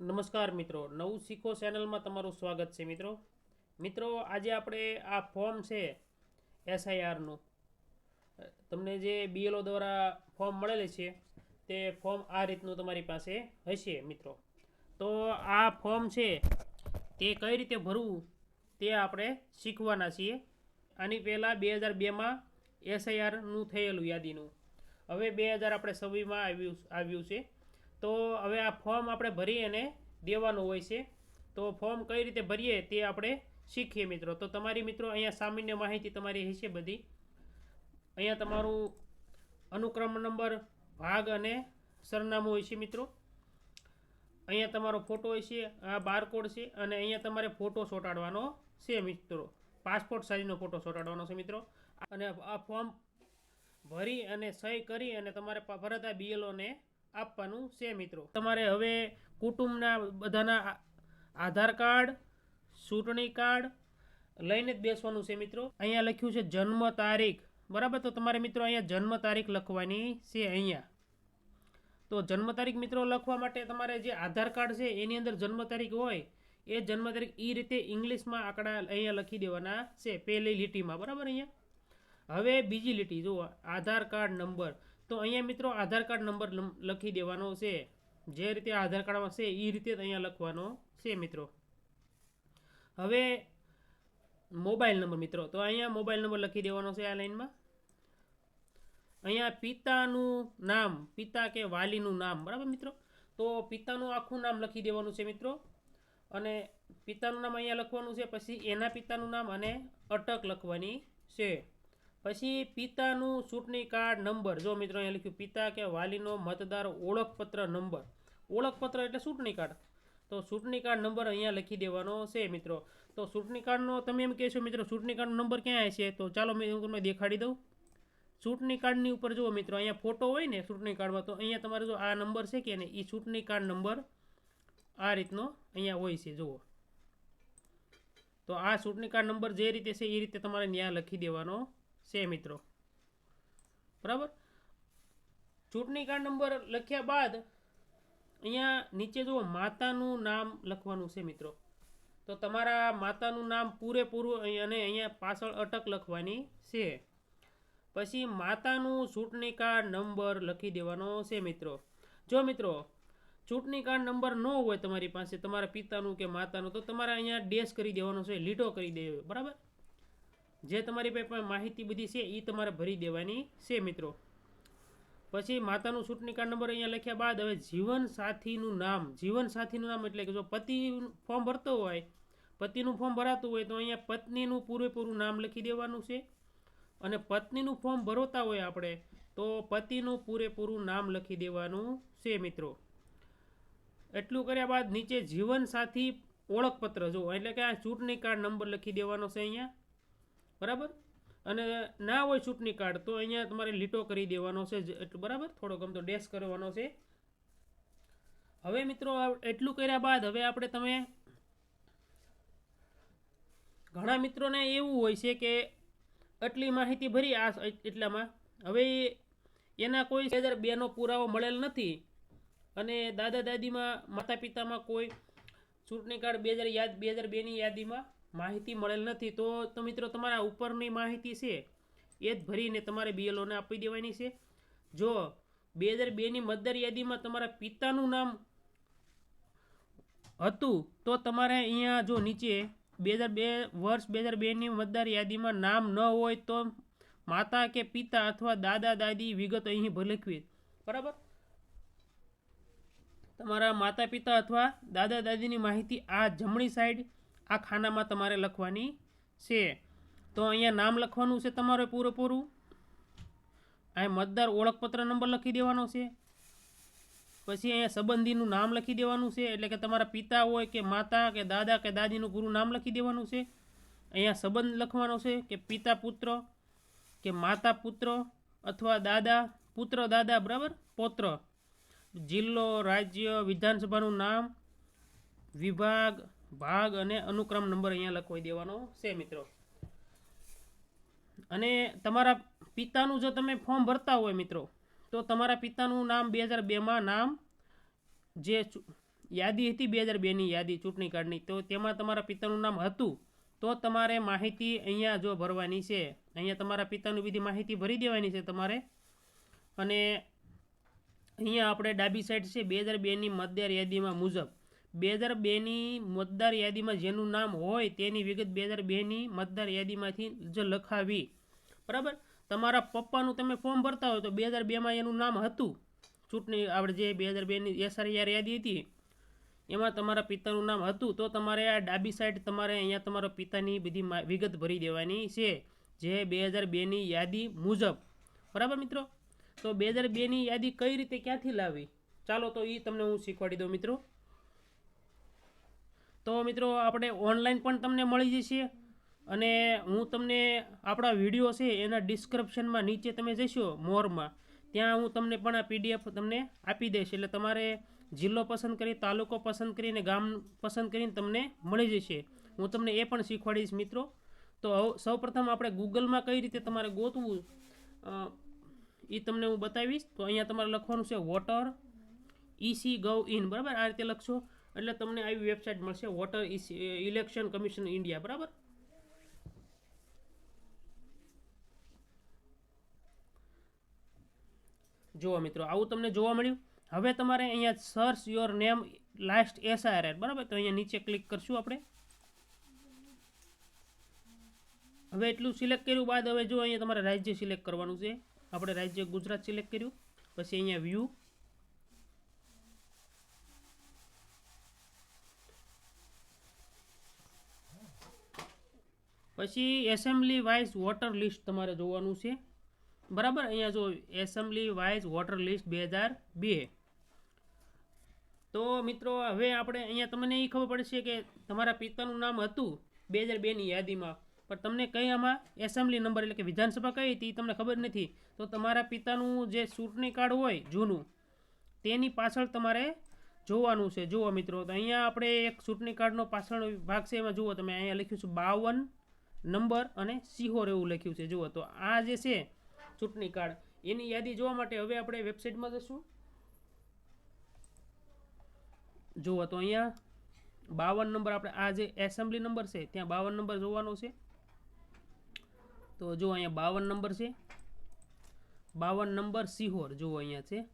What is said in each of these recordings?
નમસ્કાર મિત્રો, નવું શીખો ચેનલમાં તમારું સ્વાગત છે મિત્રો. મિત્રો, આજે આપણે આ ફોર્મ છે એસઆઈઆરનું. તમને જે બીએલઓ દ્વારા ફોર્મ મળેલ છે, તે ફોર્મ આ રીતનું તમારી પાસે હશે મિત્રો. તો આ ફોર્મ છે, તે કઈ રીતે ભરવું, તે આપણે શીખવાના છીએ. આની પહેલાં બે હજાર બેમાં એસઆઈઆરનું થયેલું યાદીનું. હવે બે હજાર આપણે છવ્વીસમાં આવ્યું આવ્યું છે. તો હવે આ ફોર્મ આપણે ભરી અને દેવાનું હોય છે. તો ફોર્મ કઈ રીતે ભરીએ તે આપણે શીખીએ મિત્રો. તો તમારી મિત્રો અહીંયા સામાન્ય માહિતી તમારી હશે બધી. અહીંયા તમારું અનુક્રમ નંબર, ભાગ અને સરનામું હોય છે મિત્રો. અહીંયા તમારો ફોટો હોય છે, આ બારકોડ છે અને અહીંયા તમારે ફોટો ચોંટાડવાનો છે મિત્રો. પાસપોર્ટ સાઇઝનો ફોટો ચોંટાડવાનો છે મિત્રો. અને આ ફોર્મ ભરી અને સહી કરી અને તમારે પરત આ બીએલઓને આપવાનું છે, મિત્રો. તમારે હવે કુટુંબના બધાના આધાર કાર્ડ, ચૂંટણી કાર્ડ લઈને જ બેસવાનું છે, મિત્રો. અહીંયા લખ્યું છે, જન્મ તારીખ. બરાબર? તો તમારે, મિત્રો, અહીંયા જન્મ તારીખ લખવાની છે, અહીંયા. તો જન્મ તારીખ, મિત્રો, લખવા માટે તમારે જે આધાર કાર્ડ છે, એની અંદર જન્મ તારીખ હોય, એ જન્મ તારીખ એ રીતે ઇંગ્લિશમાં આંકડા અહીંયા લખી દેવાના છે, પહેલી લીટીમાં. બરાબર અહીંયા? હવે બીજી લીટી, જુઓ, આધાર કાર્ડ નંબર. તો અહીંયા મિત્રો આધાર કાર્ડ નંબર લખી દેવાનો છે. જે રીતે આધાર કાર્ડમાં છે એ રીતે અહીંયા લખવાનો છે મિત્રો. હવે મોબાઈલ નંબર મિત્રો, તો અહીંયા મોબાઈલ નંબર લખી દેવાનો છે આ લાઈનમાં. અહીંયા પિતાનું નામ, પિતા કે વાલીનું નામ, બરાબર મિત્રો? તો પિતાનું આખું નામ લખી દેવાનું છે મિત્રો. અને પિતાનું નામ અહીંયા લખવાનું છે, પછી એના પિતાનું નામ અને અટક લખવાની છે. પછી પિતાનું ચૂંટણી કાર્ડ નંબર. જો મિત્રો અહીંયા લખ્યું, પિતા કે વાલીનો મતદાર ઓળખપત્ર નંબર. ઓળખપત્ર એટલે ચૂંટણી કાર્ડ. તો ચૂંટણી કાર્ડ નંબર અહીંયા લખી દેવાનો છે મિત્રો. તો ચૂંટણી કાર્ડનો તમે એમ કહેશો, મિત્રો, ચૂંટણી કાર્ડનો નંબર ક્યાં છે? તો ચાલો હું તમને દેખાડી દઉં. ચૂંટણી કાર્ડની ઉપર જુઓ મિત્રો, અહીંયા ફોટો હોય ને ચૂંટણી કાર્ડમાં, તો અહીંયા તમારે જો આ નંબર છે કે ને એ ચૂંટણી કાર્ડ નંબર આ રીતનો અહીંયા હોય છે, જુઓ. તો આ ચૂંટણી કાર્ડ નંબર જે રીતે છે એ રીતે તમારે ત્યાં લખી દેવાનો છે મિત્રો. બરાબર? ચૂંટણી કાર્ડ નંબર લખ્યા બાદ અહીંયા નીચે જુઓ, માતાનું નામ લખવાનું છે મિત્રો. તો તમારા માતાનું નામ પૂરેપૂરું અને અહીંયા પાછળ અટક લખવાની છે. પછી માતાનું ચૂંટણી કાર્ડ નંબર લખી દેવાનો છે મિત્રો. જો મિત્રો ચૂંટણી કાર્ડ નંબર ન હોય તમારી પાસે, તમારા પિતાનું કે માતાનું, તો તમારે અહીંયા ડેશ કરી દેવાનો છે, લીટો કરી દેવો, બરાબર? જે તમારી પાસે માહિતી બધી છે એ તમારે ભરી દેવાની છે મિત્રો. પછી માતાનું ચૂંટણી કાર્ડ નંબર અહીંયા લખ્યા બાદ હવે જીવન સાથીનું નામ, જીવન સાથીનું નામ એટલે કે જો પતિ ફોર્મ ભરતો હોય, પતિનું ફોર્મ ભરાતું હોય તો અહીંયા પત્નીનું પૂરેપૂરું નામ લખી દેવાનું છે. અને પત્નીનું ફોર્મ ભરતા હોય આપણે, તો પતિનું પૂરેપૂરું નામ લખી દેવાનું છે મિત્રો. એટલું કર્યા બાદ નીચે જીવનસાથી ઓળખપત્ર જો એટલે કે આ ચૂંટણી કાર્ડ નંબર લખી દેવાનો છે અહીંયા. બરાબર? અને ના હોય ચૂંટણી કાર્ડ, તો અહીંયા તમારે લીટો કરી દેવાનો છે એટલું બરાબર? થોડોક આમ તો ડેશ કરવાનો છે. હવે મિત્રો એટલું કર્યા બાદ હવે આપણે તમે ઘણા મિત્રોને એવું હોય છે કે આટલી માહિતી ભરી આ એટલામાં. હવે એના કોઈ હજાર બેનો પુરાવો મળેલ નથી. અને દાદા દાદીમાં માતા પિતામાં કોઈ ચૂંટણી કાર્ડ બે હજાર યાદ બે હજાર બેની યાદીમાં માહિતી મળેલ નથી, તો તો મિત્રો તમારા ઉપરની માહિતી છે, એ જ ભરીને તમારે બીએલઓને આપી દેવાની છે. જો બે હજાર બેની મતદાર યાદીમાં તમારા પિતાનું નામ હતું, તો તમારે અહીંયા જો નીચે બે હજાર બે, વર્ષ બે હજાર બેની મતદાર યાદીમાં નામ ન હોય તો માતા કે પિતા અથવા દાદા, દાદી વિગત અહીં લખવી. બરાબર? તમારા માતા, પિતા અથવા દાદા, દાદીની માહિતી આ જમણી સાઈડ આ ખાનામાં તમારે લખવાની છે. તો અહીંયા નામ લખવાનું છે તમારે પૂરેપૂરું. અહીં મતદાર ઓળખપત્ર નંબર લખી દેવાનો છે. પછી અહીંયા સંબંધીનું નામ લખી દેવાનું છે. એટલે કે તમારા પિતા હોય કે માતા કે દાદા કે દાદીનું ગુરુ નામ લખી દેવાનું છે. અહીંયા સંબંધ લખવાનો છે કે પિતા પુત્ર કે માતા પુત્ર અથવા દાદા પુત્ર, દાદા, બરાબર? પૌત્ર. જિલ્લો, રાજ્ય, વિધાનસભાનું નામ, વિભાગ ભાગ અને અનુક્રમ નંબર અહીંયા લખવાઈ દેવાનો છે, મિત્રો. અને તમારા પિતાનું જો તમે ફોર્મ ભરતા હોય, મિત્રો, તો તમારા પિતાનું નામ બે હજાર બેમાં નામ જે યાદી હતી બે હજાર બેની યાદી, ચૂંટણી કાર્ડની, તો તેમાં તમારા પિતાનું નામ હતું, તો તમારે માહિતી અહીંયા જો ભરવાની છે, અહીંયા તમારા પિતાનું બધી માહિતી ભરી દેવાની છે તમારે. અને અહીંયા આપણે ડાબી સાઈડ છે, બે હજાર બેની મતદાર યાદીમાં મુજબ. બે હજાર બેની મતદાર યાદીમાં જેનું નામ હોય તેની વિગત બે હજાર બેની મતદાર યાદીમાંથી જ લખાવી. બરાબર? તમારા પપ્પાનું તમે ફોર્મ ભરતા હોય તો બે હજાર બેમાં એનું નામ હતું. ચૂંટણી આપણે જે બે હજાર બેની એસઆરઆર યાદી હતી, એમાં તમારા પિતાનું નામ હતું. તો તમારે આ ડાબી સાઈડ તમારે અહીંયા તમારા પિતાની બધી વિગત ભરી દેવાની છે, જે બે હજાર બેની યાદી મુજબ. બરાબર મિત્રો? તો બે હજાર બેની યાદી કઈ રીતે ક્યાંથી લાવી? ચાલો તો એ તમને હું શીખવાડી દઉં મિત્રો. તો મિત્રો આપણે ઓનલાઈન પણ તમને મળી જશે. અને હું તમને આપણા વીડિયો છે એના ડિસ્ક્રિપ્શનમાં નીચે તમે જશો મોરમાં. ત્યાં હું તમને પણ આ પીડીએફ તમને આપી દઈશ. એટલે તમારે જિલ્લો પસંદ કરી, તાલુકો પસંદ કરીને ગામ પસંદ કરીને તમને મળી જશે. હું તમને એ પણ શીખવાડીશ મિત્રો. તો સૌ સૌપ્રથમ આપણે ગૂગલમાં કઈ રીતે તમારે ગોતવું એ તમને હું બતાવીશ. તો અહીંયા તમારે લખવાનું છે વોટર ઈસી ગવ ઇન બરાબર? આ રીતે લખશો. એટલે તમને આવી વેબસાઇટ મળશે વોટર ઇલેક્શન કમિશન ઇન્ડિયા બરાબર? જુઓ મિત્રો, આવું તમને જોવા મળ્યું. હવે તમારે અહીંયા search your name last S બરાબર? તો અહીંયા નીચે ક્લિક કરશું આપણે. હવે એટલું સિલેક્ટ કર્યું બાદ હવે જો અહીંયા તમારે રાજ્ય સિલેક્ટ કરવાનું છે. આપણે રાજ્ય ગુજરાત સિલેક્ટ કર્યું. પછી અહીંયા વ્યૂ પછી એસેમ્બલી વાઇઝ વોટર લિસ્ટ તમારે જોવાનું છે. બરાબર? અહીંયા જો એસેમ્બલી વાઇઝ વોટર લિસ્ટ બે હજાર બે. તો મિત્રો, હવે આપણે અહીંયા તમને એ ખબર પડશે કે તમારા પિતાનું નામ હતું બે હજાર બેની યાદીમાં. પણ તમને કઈ આમાં એસેમ્બલી નંબર એટલે કે વિધાનસભા કઈ હતી તમને ખબર નથી. તો તમારા પિતાનું જે ચૂંટણી કાર્ડ હોય જૂનું, તેની પાછળ તમારે જોવાનું છે. જુઓ મિત્રો, તો અહીંયા આપણે એક ચૂંટણી કાર્ડનો પાછળનો ભાગ છે. એમાં જુઓ તમે, અહીંયા લખ્યું છે બાવન નંબર અને સિહોર એવું લખ્યું છે. જુઓ, તો આ જે છે ચૂંટણી કાર્ડ, એની યાદી જોવા માટે હવે આપણે વેબસાઇટમાં જશું. જુઓ, તો અહીંયા બાવન નંબર આપણે, આ જે એસેમ્બલી નંબર છે, ત્યાં બાવન નંબર જોવાનો છે. તો જો અહીંયા બાવન નંબર છે. બાવન નંબર સિહોર જુઓ, અહીંયા છે.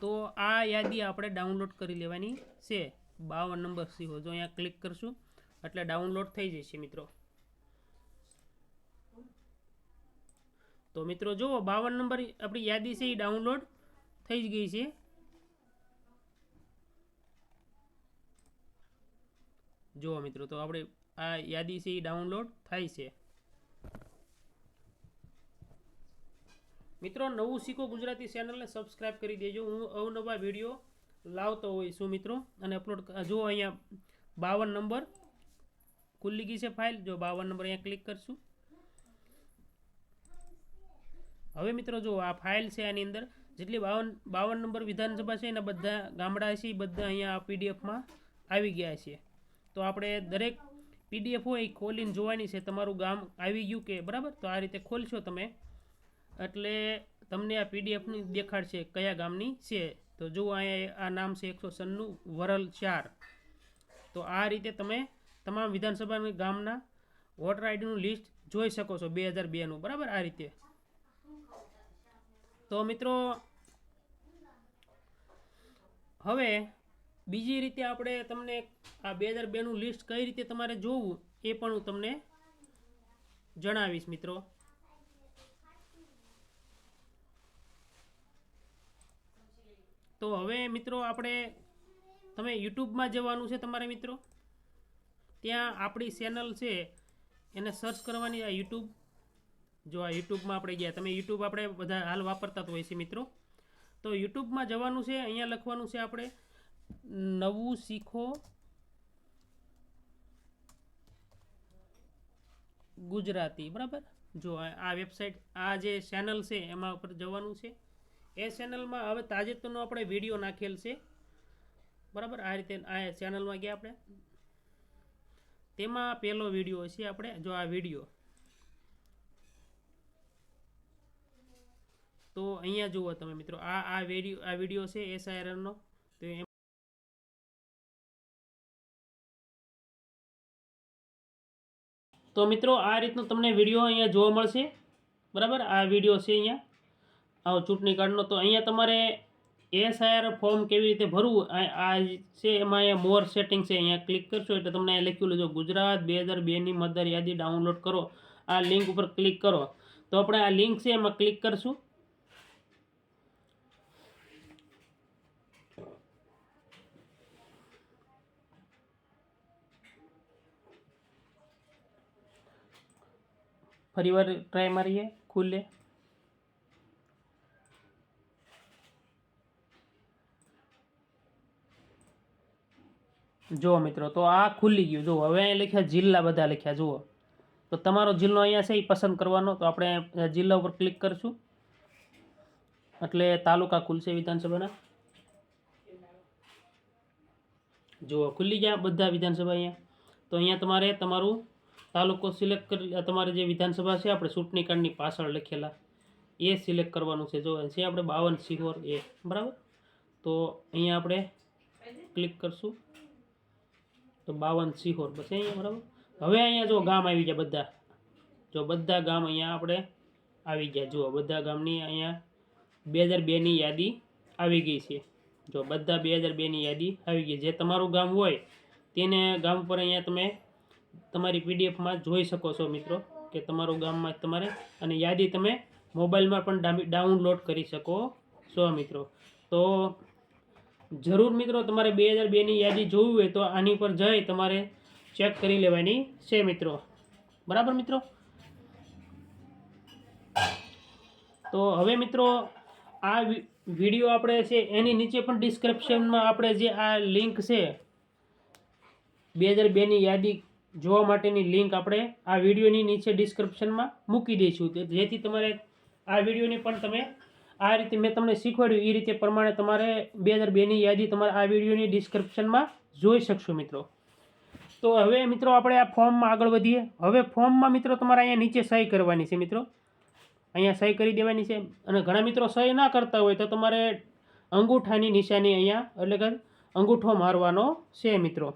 તો આ યાદી આપણે ડાઉનલોડ કરી લેવાની છે. બાવન નંબર સિહોર જો અહીંયા ક્લિક કરશું એટલે ડાઉનલોડ થઈ જશે મિત્રો. તો મિત્રો જુઓ, બાવન નંબર આપણી યાદી છે, એ ડાઉનલોડ થઈ જ ગઈ છે. જુઓ મિત્રો, તો આપણે આ યાદી છે, એ ડાઉનલોડ થાય છે. મિત્રો, નવું શીખો ગુજરાતી ચેનલને સબસ્ક્રાઈબ કરી દેજો. હું અવનવા વીડિયો લાવતો હોઈશું મિત્રો. અને અપલોડ જુઓ અહીંયા બાવન નંબર ખુલ્લી ગઈ છે ફાઇલ જો બાવન નંબર અહીંયા ક્લિક કરશું. હવે મિત્રો જો આ ફાઇલ છે આની અંદર, જેટલી બાવન બાવન નંબર વિધાનસભા છે, એના બધા ગામડા છે, એ બધા અહીંયા પીડીએફમાં આવી ગયા છે. તો આપણે દરેક પીડીએફ હોય એ ખોલીને જોવાની છે, તમારું ગામ આવી ગયું કે બરાબર? તો આ રીતે ખોલશો તમે. એટલે તમને આ પીડીએફની દેખાડશે કયા ગામની છે. તો જુઓ અહીંયા આ નામ છે એકસો સન્નું વરલ ચાર. તો આ રીતે તમે તમામ વિધાનસભાના ગામના વોટર આઈડીનું લિસ્ટ જોઈ શકો છો બે હજાર બેનું બરાબર? આ રીતે. તો મિત્રો, હવે બીજી રીતે આપણે તમને આ બે હજાર બેનું લિસ્ટ કઈ રીતે તમારે જોવું એ પણ હું તમને જણાવીશ મિત્રો. તો હવે મિત્રો આપણે, તમે યુટ્યુબમાં જવાનું છે તમારે મિત્રો? ત્યાં આપણી ચેનલ છે, એને સર્ચ કરવાની આ યુટ્યુબ જો આ યુટ્યુબમાં આપણે ગયા, તમે યુટ્યુબ આપણે બધા હાલ વાપરતા જ હોય છે મિત્રો. તો યુટ્યુબમાં જવાનું છે, અહીંયા લખવાનું છે આપણે, નવું શીખો. ગુજરાતી, બરાબર? જો આ વેબસાઇટ આ જે ચેનલ છે, એમાં ઉપર જવાનું છે. એ ચેનલમાં હવે તાજેતરનો આપણે વીડિયો નાખેલ છે. બરાબર? આ રીતે આ ચેનલમાં ગયા આપણે. તેમાં પહેલો વીડિયો છે આપણે, જો આ વીડિયો. તો અહીંયા જુઓ તમે મિત્રો, આ આ વીડિયો આ વીડિયો છે એસ આયરનનો તો તો મિત્રો, આ રીતનો તમને વીડિયો અહીંયા જોવા મળશે. બરાબર? આ વીડિયો છે અહીંયા. આવો ચૂંટણી કાર્ડનો. તો અહીંયા તમારે એસઆઈઆર ફોર્મ કેવી રીતે ભરવું? આ છે એમાં અહીંયા મોર સેટિંગ છે. અહીંયા ક્લિક કરશો એટલે તમને અહીંયા લખ્યું લેજો ગુજરાત બે હજાર બેની મતદાર યાદી ડાઉનલોડ કરો. આ લિંક ઉપર ક્લિક કરો. તો આપણે આ લિંક છે એમાં ક્લિક કરશું. ફરીવાર ટ્રાય મારીએ. ખુલે. જુઓ મિત્રો, તો આ ખુલ્લી ગયું. જુઓ હવે અહીંયા લખ્યા જિલ્લા બધા લખ્યા. જુઓ. તો તમારો જિલ્લો અહીંયા છે, એ પસંદ કરવાનો. તો આપણે જિલ્લા ઉપર ક્લિક કરીશું. એટલે તાલુકા ખુલશે વિધાનસભાના. જુઓ ખુલી ગયા બધા વિધાનસભા અહીંયા. તો અહીંયા તમારે તમારું તાલુકો સિલેક્ટ કરી, તમારે જે વિધાનસભા છે, આપણે ચૂંટણી કાર્ડની પાછળ લખેલા. એ સિલેક્ટ કરવાનું છે. જો છે આપણે બાવન સિહોર એ. બરાબર? તો અહીંયા આપણે ક્લિક કરશું. તો બાવન સિહોર બસ અહીંયા, બરાબર? હવે અહીંયા જો ગામ આવી ગયા બધા. જો બધા ગામ અહીંયા આપણે આવી ગયા. જુઓ, બધા ગામની અહીંયા બે હજાર બેની યાદી આવી ગઈ છે. જો બધા બે હજાર બેની યાદી આવી ગઈ. જે તમારું ગામ હોય તેને ગામ પર અહીંયા તમે તમારી પીડીએફમાં જોઈ શકો છો મિત્રો કે તમારું ગામમાં તમારે અને યાદી તમે મોબાઈલમાં પણ ડાઉનલોડ કરી શકો છો મિત્રો. તો જરૂર મિત્રો, તમારે બે હજાર બેની યાદી જોવી હોય તો આની પર જઈ તમારે ચેક કરી લેવાની છે મિત્રો. બરાબર મિત્રો? તો હવે મિત્રો, આ વીડિયો આપણે છે એની નીચે પણ ડિસ્ક્રિપ્શનમાં આપણે જે આ લિંક છે, બે હજાર બેની યાદી જોવા માટેની લિંક આપણે આ વિડીયોની નીચે ડિસ્ક્રિપ્શનમાં મૂકી દઈશું. જેથી તમારે આ વિડીયોની પણ તમે આ રીતે મેં તમને શીખવાડ્યું એ રીતે પ્રમાણે તમારે બે હજાર બેની યાદી તમારે આ વિડીયોની ડિસ્ક્રિપ્શનમાં જોઈ શકશો મિત્રો. તો હવે મિત્રો આપણે આ ફોર્મમાં આગળ વધીએ. હવે ફોર્મમાં મિત્રો તમારે અહીંયા નીચે સહી કરવાની છે મિત્રો. અહીંયા સહી કરી દેવાની છે. અને ઘણા મિત્રો સહી ના કરતા હોય તો તમારે અંગૂઠાની નિશાની અહીંયા એટલે કે અંગૂઠો મારવાનો છે મિત્રો.